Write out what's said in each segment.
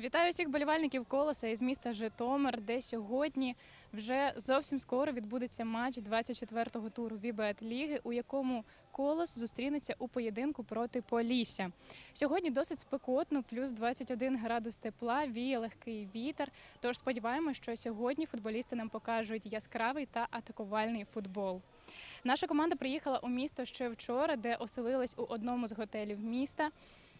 Вітаю всіх болівальників колоса із міста Житомир, де сьогодні вже зовсім скоро відбудеться матч 24-го туру Вібет Ліги, у якому колос зустрінеться у поєдинку проти Полісся. Сьогодні досить спекотно, плюс 21 градус тепла, віє легкий вітер. Тож сподіваємося, що сьогодні футболісти нам покажуть яскравий та атакувальний футбол. Наша команда приїхала у місто ще вчора, де оселилась у одному з готелів міста.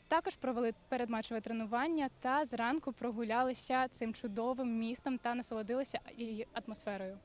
Також провели передматчеве тренування та зранку прогулялися цим чудовим містом та насолодилися її атмосферою.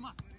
Come on.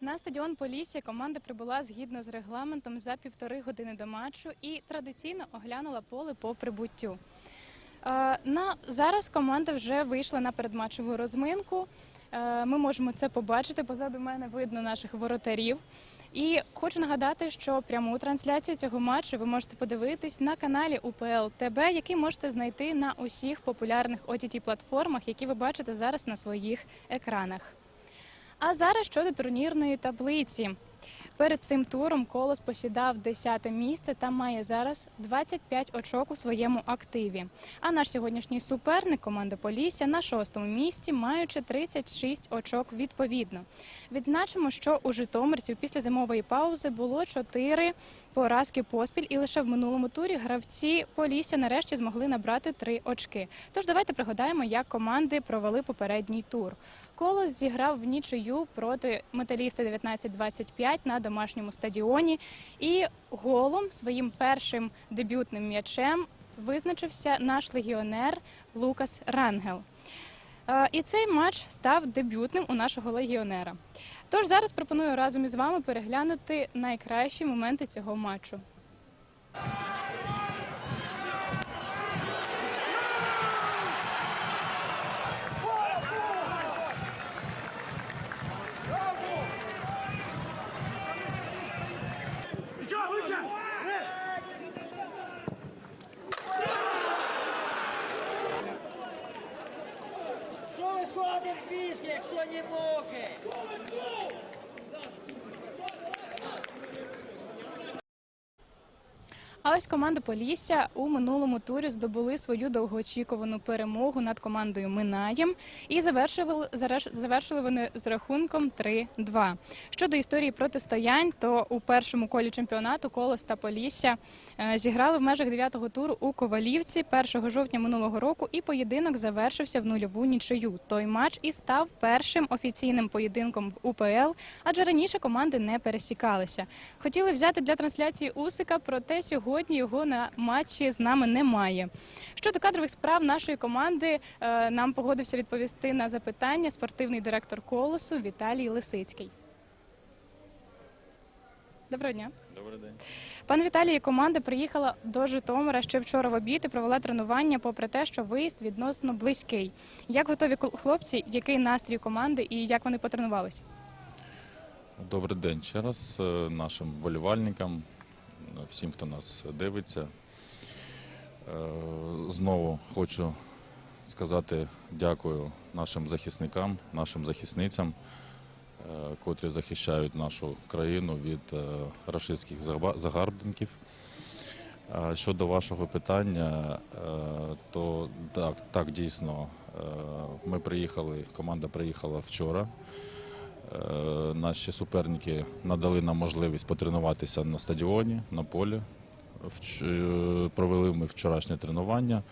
На стадіон Полісся команда прибула згідно з регламентом за півтори години до матчу і традиційно оглянула поле по прибуттю. Е, зараз команда вже вийшла на передматчеву розминку. Е, Ми можемо це побачити. Позаду мене видно наших воротарів. І хочу нагадати, що пряму трансляцію цього матчу ви можете подивитись на каналі УПЛ ТБ, який можете знайти на усіх популярних ott платформах які ви бачите зараз на своїх екранах. А зараз щодо турнірної таблиці. Перед цим туром Колос посідав 10 місце та має зараз 25 очок у своєму активі. А наш сьогоднішній суперник команда Полісся на шостому місці, маючи 36 очок відповідно. Відзначимо, що у житомирців після зимової паузи було 4 поразки поспіль, і лише в минулому турі гравці Полісся нарешті змогли набрати 3 очки. Тож давайте пригадаємо, як команди провели попередній тур. Колос зіграв в нічию проти металіста 19-25 на домашньому стадіоні і голом своїм першим дебютним м'ячем визначився наш легіонер Лукас Рангел. Е, І цей матч став дебютним у нашого легіонера. Тож зараз пропоную разом із вами переглянути найкращі моменти цього матчу. Що ми ходимо пішки, якщо не мухи? А ось команда Полісся у минулому турі здобули свою довгоочікувану перемогу над командою Минаєм і завершили, завершили вони з рахунком 3-2. Щодо історії протистоянь, то у першому колі чемпіонату Колос та Полісся зіграли в межах 9-го туру у Ковалівці 1 жовтня минулого року, і поєдинок завершився в нульову нічию. Той матч і став першим офіційним поєдинком в УПЛ, адже раніше команди не пересікалися. Хотіли взяти для трансляції Усика, проте сьогодні його на матчі з нами немає. Щодо кадрових справ нашої команди, е, нам погодився відповісти на запитання спортивний директор колосу Віталій Лисицький. Доброго дня. Добрий день. Пане Віталій, команда приїхала до Житомира ще вчора в обід і провела тренування, попри те, що виїзд відносно близький. Як готові хлопці? Який настрій команди і як вони потренувалися? Добрий день ще раз е, нашим вболівальникам, всім, хто нас дивиться. Е, Знову хочу сказати дякую нашим захисникам, нашим захисницям, котрі захищають нашу країну від е, рашистських загарбників. Щодо вашого питання, е, то так, так дійсно е, ми приїхали, команда приїхала вчора. Е, Наші суперники надали нам можливість потренуватися на стадіоні, на полі. Е, Провели ми вчорашнє тренування,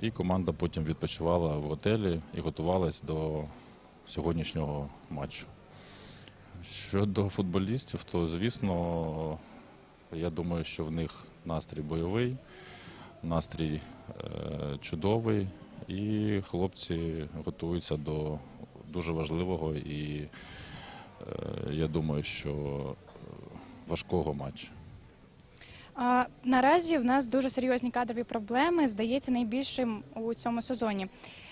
і команда потім відпочивала в готелі і готувалась до сьогоднішнього матчу. Щодо футболістів, то звісно, я думаю, що в них настрій бойовий, настрій е, чудовий, і хлопці готуються до дуже важливого і е, я думаю, що важкого матчу. Наразі в нас дуже серйозні кадрові проблеми, здається, найбільшим у цьому сезоні.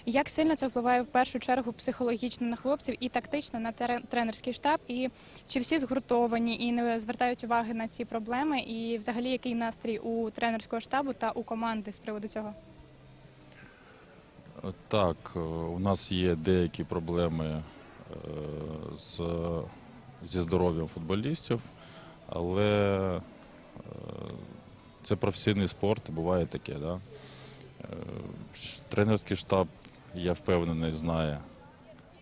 Як сильно це впливає в першу чергу психологічно на хлопців і тактично на тренерський штаб? І чи всі згуртовані і не звертають уваги на ці проблеми? І взагалі який настрій у тренерського штабу та у команди з приводу цього? Так, е, у нас є деякі проблеми е, з, зі здоров'ям футболістів, але це професійний спорт, буває таке. Да? Е, Тренерський штаб, я впевнений, знає,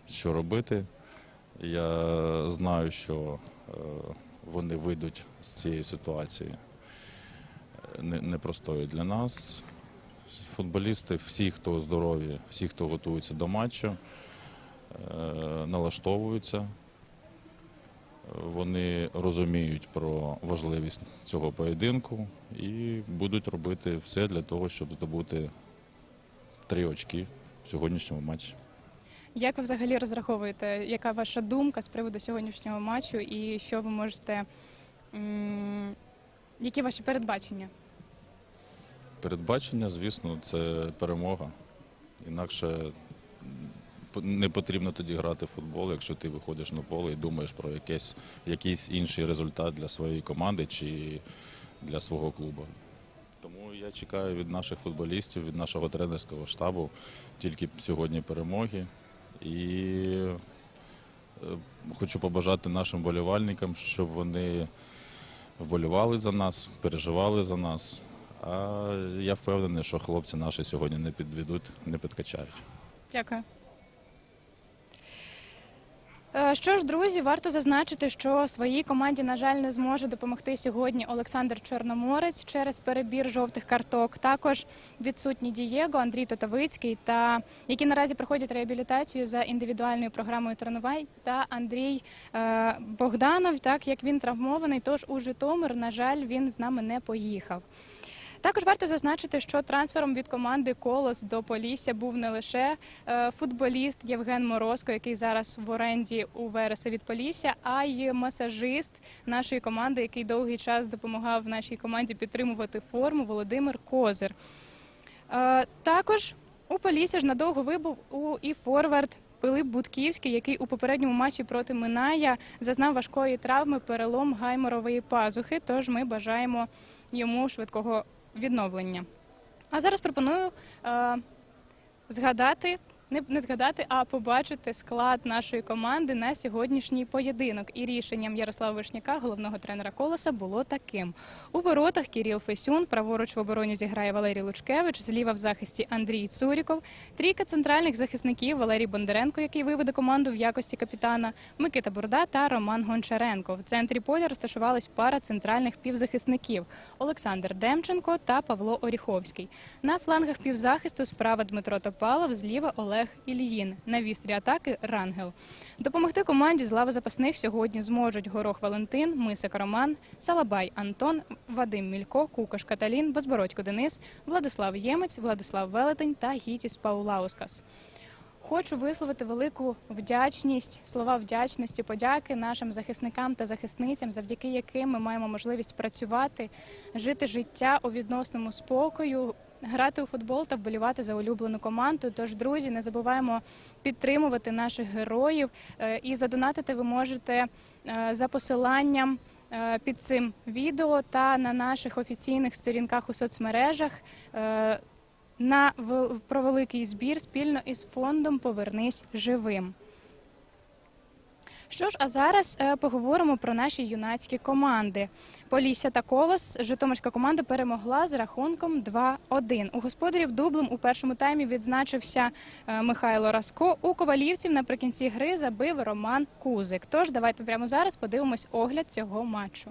що робити. Я знаю, що е, вони вийдуть з цієї ситуації е, не- непростої для нас. Футболісти, всі, хто здорові, всі, хто готуються до матчу, е, налаштовуються. Вони розуміють про важливість цього поєдинку і будуть робити все для того, щоб здобути три очки в сьогоднішньому матчі. Як ви взагалі розраховуєте? Яка ваша думка з приводу сьогоднішнього матчу, і що ви можете? Які ваші передбачення? Передбачення, звісно, це перемога. Інакше не потрібно тоді грати в футбол, якщо ти виходиш на поле і думаєш про якийсь, якийсь інший результат для своєї команди чи для свого клубу. Тому я чекаю від наших футболістів, від нашого тренерського штабу тільки сьогодні перемоги і хочу побажати нашим вболівальникам, щоб вони вболівали за нас, переживали за нас. А я впевнений, що хлопці наші сьогодні не підведуть, не підкачають. Дякую. Е, Що ж, друзі, варто зазначити, що своїй команді, на жаль, не зможе допомогти сьогодні Олександр Чорноморець через перебір жовтих карток. Також відсутні Дієго, Андрій Тотовицький, та які наразі проходять реабілітацію за індивідуальною програмою тренувань, та Андрій е, Богданов, так як він травмований. Тож у Житомир, на жаль, він з нами не поїхав. Також варто зазначити, що трансфером від команди Колос до Полісся був не лише е, футболіст Євген Морозко, який зараз в оренді у Вереса від Полісся, а й масажист нашої команди, який довгий час допомагав нашій команді підтримувати форму Володимир Козир. Е, Також у Полісся ж надовго вибув у і форвард Пилип Будківський, який у попередньому матчі проти Миная зазнав важкої травми перелом гайморової пазухи. Тож ми бажаємо йому швидкого відновлення. А зараз пропоную е, згадати, не, не згадати, а побачити склад нашої команди на сьогоднішній поєдинок. І рішенням Ярослава Вишняка, головного тренера колоса, було таким: у воротах Кіріл Фесюн, праворуч в обороні зіграє Валерій Лучкевич, зліва в захисті Андрій Цуріков, трійка центральних захисників Валерій Бондаренко, який виведе команду в якості капітана, Микита Бурда та Роман Гончаренко. В центрі поля розташувались пара центральних півзахисників Олександр Демченко та Павло Оріховський. На флангах півзахисту справа Дмитро Топалов, зліва Олег Ільїн. На вістрі атаки Рангел. Допомогти команді з лави запасних сьогодні зможуть Горох Валентин, Мисик Роман, Салабай Антон, Вадим Мілько, Кукаш Каталін, Безбородько Денис, Владислав Ємець, Владислав Велетень та Гітіс Паулаускас. Хочу висловити велику вдячність, слова вдячності, подяки нашим захисникам та захисницям, завдяки яким ми маємо можливість працювати, жити життя у відносному спокою, грати у футбол та вболівати за улюблену команду. Тож, друзі, не забуваємо підтримувати наших героїв Е, і задонатити ви можете е, за посиланням. е, Під цим відео та на наших офіційних сторінках у соцмережах на про великий збір спільно із фондом Повернись живим. Що ж, а зараз е, поговоримо про наші юнацькі команди. Полісся та Колос. Житомирська команда перемогла з рахунком 2-1. У господарів дублем у першому таймі відзначився е, Михайло Раско. У ковалівців наприкінці гри забив Роман Кузик. Тож давайте прямо зараз подивимось огляд цього матчу.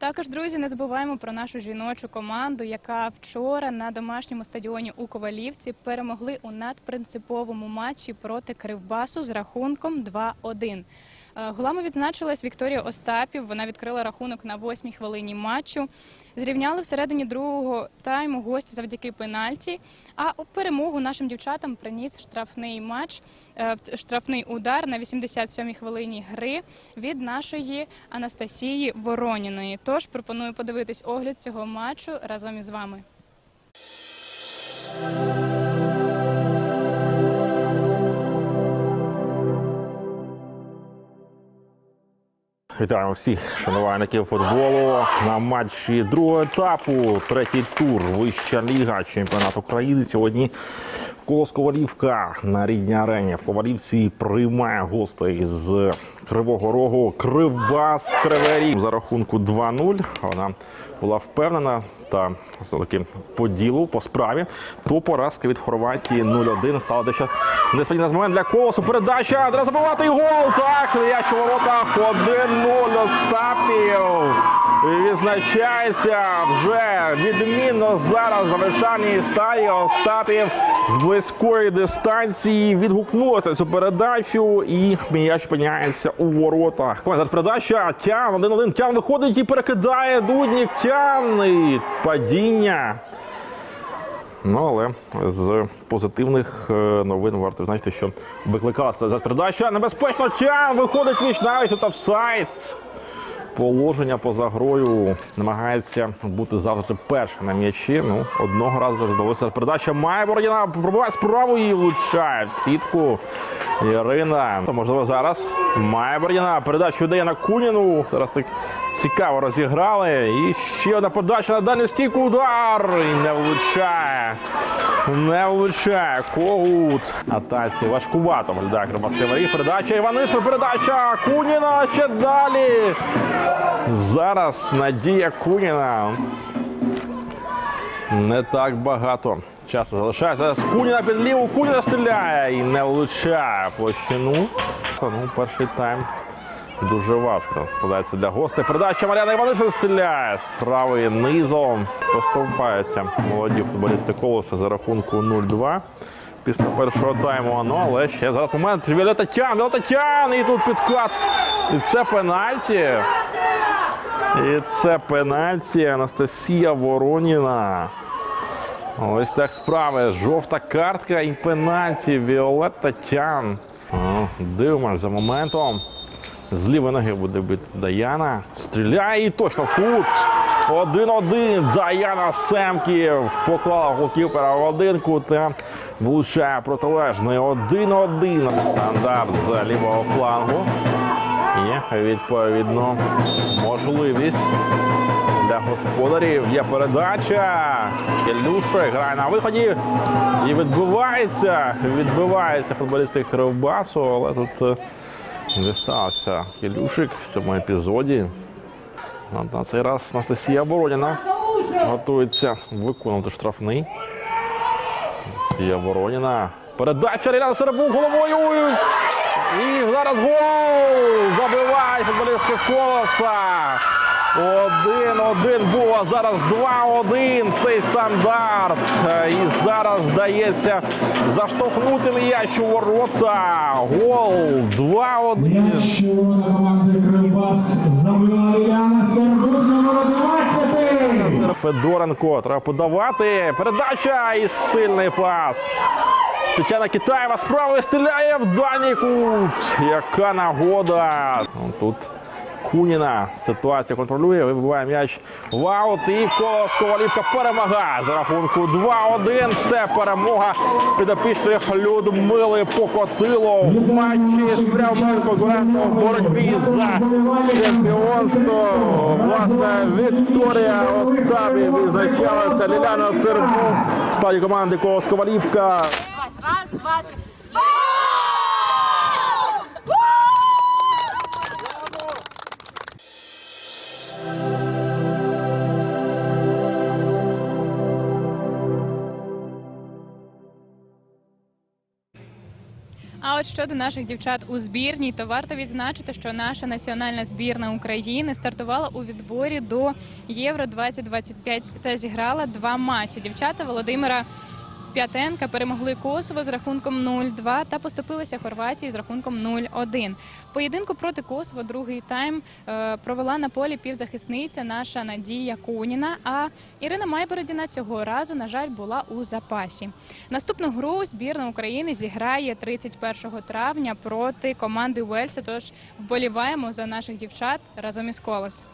Також, друзі, не забуваємо про нашу жіночу команду, яка вчора на домашньому стадіоні у Ковалівці перемогли у надпринциповому матчі проти Кривбасу з рахунком 2-1. Е, Голами відзначилась Вікторія Остапів. Вона відкрила рахунок на восьмій хвилині матчу. Зрівняли всередині другого тайму гості завдяки пенальті. А у перемогу нашим дівчатам приніс штрафний матч, е, штрафний удар на 87-й хвилині гри від нашої Анастасії Вороніної. Тож пропоную подивитись огляд цього матчу разом із вами. Вітаємо всіх шанувальників футболу на матчі другого етапу. Третій тур. Вища ліга чемпіонат України. Сьогодні Колос Ковалівка на рідній арені. В Ковалівці приймає гостей з Кривого Рогу. Кривбас Кривері за рахунку 2-0. Вона була впевнена та все-таки по ділу, по справі. То поразка від Хорватії 0-1 стала дещо несподіваний момент для колосу. Передача треба забивати гол. Так, м'яч у воротах 1-0 Остапів. Відзначається вже відмінно зараз завершальній стадії Остапів з близької дистанції відгукнувся цю передачу і м'яч опиняється у воротах. Зараз передача Тян, один-один. Тян виходить і перекидає Дуднік Тян. І падіння. Ну, але з позитивних е, новин варто значити, що викликалася зараз передача. Небезпечно Тян виходить між навіть от офсайд. Положення поза грою намагається бути завжди першим на м'ячі. Ну, одного разу вже здалося. Передача має Бородіна, пробиває справу і влучає в сітку. Ірина. То, можливо, зараз має Бородіна. Передачу віддає на Куніну. Зараз так цікаво розіграли. І ще одна подача на дальню стійку. Удар! І не влучає. Не влучає. Когут. Атаці важкувато виглядає Кривбасний Варіг. Передача Іванишин. Передача Куніна ще далі. Зараз Надія Куніна. Не так багато часу залишається. Зараз Куніна під ліву. Куніна стріляє і не влучає площину. Ну, перший тайм дуже важко. Подається для гостей. Передача Мар'яна Іванишин стріляє. З правої низом поступаються молоді футболісти колоса за рахунку 0-2. Після першого тайму, ну але ще зараз момент. Віолета Тян, Віолета і тут підкат. І це пенальті. І це пенальті Анастасія Вороніна. Ось так справи. Жовта картка і пенальті Віолетта Тян. О, Дивимось за моментом. З лівої ноги буде бити Даяна. Стріляє і точно в кут. Один-один. Даяна Семків поклала голкіпера в один кут. та Влучає протилежний. Один-один. Стандарт з лівого флангу. Є відповідно можливість для господарів. Є передача. Келюша грає на виході. І відбивається. Відбивається футболісти Кривбасу, але тут е, Хілюшик в цьому епізоді. На цей раз Анастасія Бороніна готується виконувати штрафний. Анастасія Бороніна. Передача Ріляна Серебук головою. І зараз гол! Забиває футболістки колоса. Один-один а зараз два-один цей стандарт. Е, І зараз вдається заштовхнути м'яч у ворота. Гол 2-1. М'яч команди Кривбас забила Іляна Сербук номер 11. Федоренко треба подавати. Передача і сильний пас. Тетяна Китаєва з правої стріляє в дальній кут. Яка нагода. Тут Куніна ситуацію контролює, вибиває м'яч в аут і колос Ковалівка перемагає за рахунку 2-1. Це перемога підопічних Людмили Покотило в матчі з Пряменко Зеленко в боротьбі за чемпіонство. Власне, Вікторія Остапів визначалася Ліляна Сербук в складі команди Колос Ковалівка. Раз, два, три. От щодо наших дівчат у збірній, то варто відзначити, що наша національна збірна України стартувала у відборі до Євро 2025 та зіграла два матчі. Дівчата Володимира П'ятенка перемогли Косово з рахунком 0-2 та поступилися Хорватії з рахунком 0-1. Поєдинку проти Косово другий тайм е, провела на полі півзахисниця наша Надія Куніна. А Ірина Майбородіна цього разу, на жаль, була у запасі. Наступну гру збірна України зіграє 31 травня проти команди Уельса. Тож вболіваємо за наших дівчат разом із колос.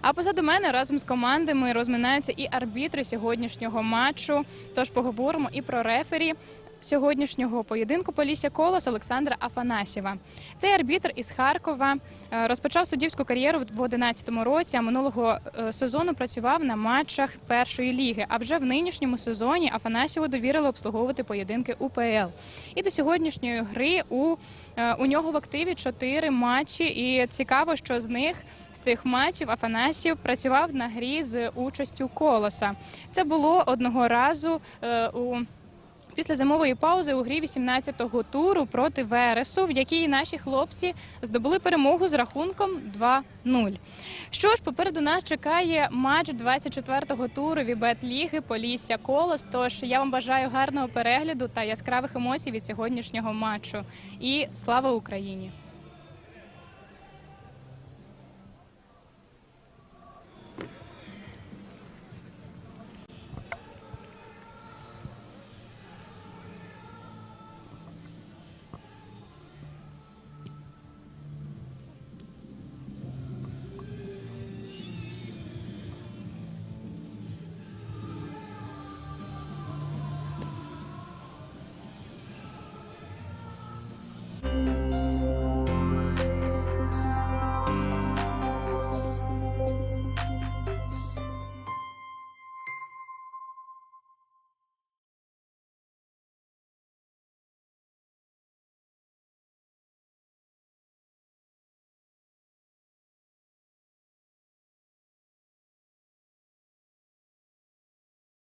А позаду мене разом з командами розминаються і арбітри сьогоднішнього матчу. Тож поговоримо і про рефері. сьогоднішнього поєдинку Полісся Колос Олександра Афанасєва. Цей арбітр із Харкова е, розпочав суддівську кар'єру в 2011 році, а минулого е, сезону працював на матчах першої ліги. А вже в нинішньому сезоні Афанасєву довірили обслуговувати поєдинки УПЛ. І до сьогоднішньої гри у, е, у нього в активі чотири матчі. І цікаво, що з них з цих матчів Афанасів працював на грі з участю колоса. Це було одного разу у. Після зимової паузи у грі 18-го туру проти Вересу, в якій наші хлопці здобули перемогу з рахунком 2-0. Що ж, попереду нас чекає матч 24-го туру Вібет Ліги Полісся Колос. Тож я вам бажаю гарного перегляду та яскравих емоцій від сьогоднішнього матчу. І слава Україні!